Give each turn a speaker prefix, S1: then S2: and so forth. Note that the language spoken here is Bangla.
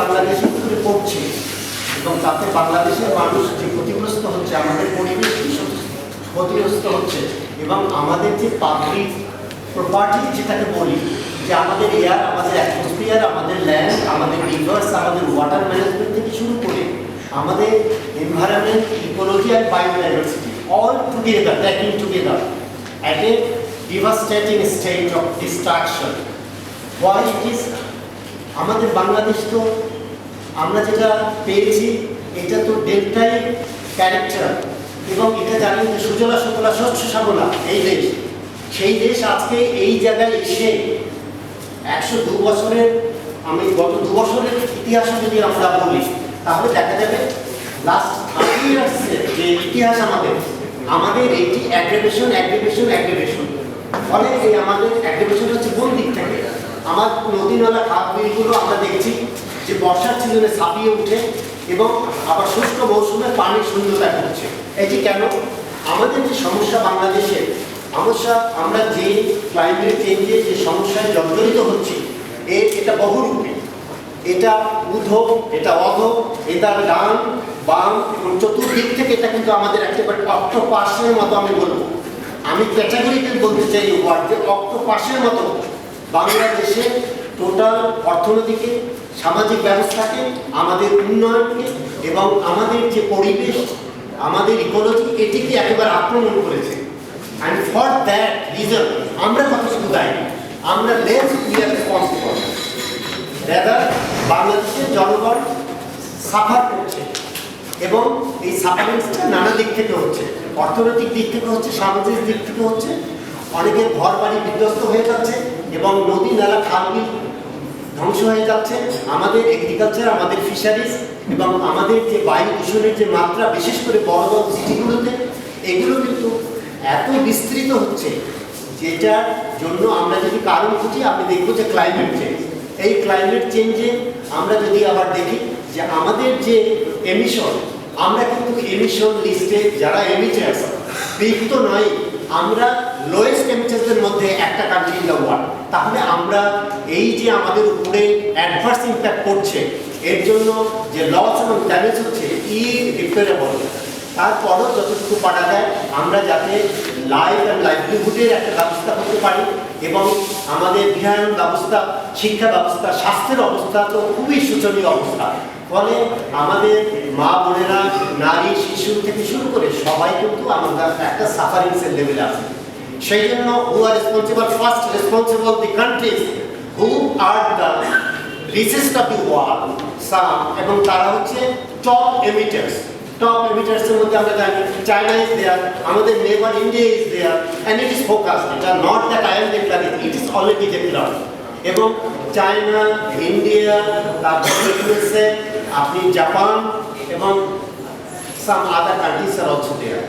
S1: বাংলাদেশের উপরে পড়ছে। এবং তাতে বাংলাদেশের মানুষ যে ক্ষতিগ্রস্ত হচ্ছে, আমাদের পরিবেশ ভীষণ ক্ষতিগ্রস্ত হচ্ছে, এবং আমাদের যে পাবলিক প্রপার্টি যেটাকে বলি, যে আমাদের এয়ার আমাদের অ্যাটমসফিয়ার আমাদের ল্যান্ড আমাদের রিভার্স আমাদের ওয়াটার ম্যানেজমেন্ট থেকে শুরু করে আমাদের environment ecology and biodiversity all together talking together at a devastating state of destruction why it is আমাদের বাংলাদেশ তো আমরা যেটা পেয়েছি, এটা তো ডেল্টাই ক্যারেক্টার এবং এটা জানেন যে সুজলা সুফলা স্বচ্ছ শ্যামলা, এই দেশ। সেই দেশ আজকে এই জায়গায় এসে একশো দু বছরের, আমি গত দু বছরের ইতিহাস যদি আমরা বলি, তাহলে দেখা যাবে লাস্ট থার্টি ইয়ার্সের যে ইতিহাস আমাদের। আমাদের এইটি অ্যাগ্রেভেশন অ্যাগ্রেভেশন অ্যাগ্রেভেশন ফলে এই আমাদের অ্যাগ্রেভেশন হচ্ছে আমার নদী নালা খাত বিলগুলো আমরা দেখছি যে বর্ষার সিজনে ছাপিয়ে উঠে এবং আবার শুষ্ক মৌসুমে পানির শূন্যতা ঘটছে এটি কেন? আমাদের যে সমস্যা বাংলাদেশে সমস্যা আমরা যে ক্লাইমেট চেঞ্জে যে সমস্যায় জর্জরিত হচ্ছি এর এটা বহুরূপী। এটা উধ এটা অধ, এটা ডান, বাম এবং চতুর্দিক থেকে এটা কিন্তু আমাদের একেবারে অক্টোপাসের মতো আমি বলব। আমি ক্যাটাগরিতে বলতে চাই ওয়ার্ড যে অক্টোপাসের মতো বাংলাদেশে টোটাল অর্থনীতিকে, সামাজিক ব্যবস্থাকে, আমাদের উন্নয়নকে এবং আমাদের যে পরিবেশ, আমাদের ইকোলজি এটিকে একেবারে আক্রমণ করেছে। অ্যান্ড ফর দ্যাট রিজন আমরা কতটুকু দায়ী? আমরা less we are responsible rather বাংলাদেশের জনগণ সাফার করছে এবং এই সাফারেন্সটা নানা দিক থেকে হচ্ছে। অর্থনৈতিক দিক থেকে হচ্ছে, সামাজিক দিক থেকে হচ্ছে অনেকের ঘর বাড়ি বিধ্বস্ত হয়ে যাচ্ছে এবং নদী, নালা খাল ধ্বংস হয়ে যাচ্ছে। আমাদের এগ্রিকালচার আমাদের ফিশারিজ এবং আমাদের যে বায়ু দূষণের যে মাত্রা, বিশেষ করে বড় বড় সিটিগুলোতে এগুলো কিন্তু এত বিস্তৃত হচ্ছে, যেটার জন্য আমরা যদি কারণ খুঁজি, আপনি দেখব যে ক্লাইমেট চেঞ্জ এই ক্লাইমেট চেঞ্জে আমরা যদি আবার দেখি যে আমাদের যে এমিশন আমরা কিন্তু এমিশন লিস্টে যারা এমিটার্স বিহিত নয়। আমরা লোয়েস্ট টেম্পারেচারের মধ্যে একটা কান্ট্রি ইন দ্য ওয়ার্ল্ড তাহলে আমরা এই যে আমাদের উপরে অ্যাডভার্স ইম্প্যাক্ট করছে এর জন্য যে লস এবং ড্যামেজ হচ্ছে ই রিপেয়ারেবল তারপরও যতটুকু পারা যায়, আমরা যাতে লাইফ অ্যান্ড লাইভলিহুডের একটা ব্যবস্থা করতে পারি এবং আমাদের বিহার ব্যবস্থা, শিক্ষা ব্যবস্থা, স্বাস্থ্যের অবস্থা তো খুবই শোচনীয় অবস্থা। ফলে আমাদের মা বোনেরা, নারী, শিশু থেকে শুরু করে সবাই কিন্তু আমাদের একটা সাফারিংসের লেভেলে আছে। সেই জন্য who are responsible first responsible the countries who are the richest of the world some এবং তারা হচ্ছে টপ এমিটার্স টপ এমিটার্সের মধ্যে আমরা জানি চায়না ইজ দেয়ার আমাদের neighbour India is there and it is focus এটা not that I am declaring it is already declare এবং চায়না ইন্ডিয়া তারপরে ইউএসএ আপনি জাপান এবং some other countries are also there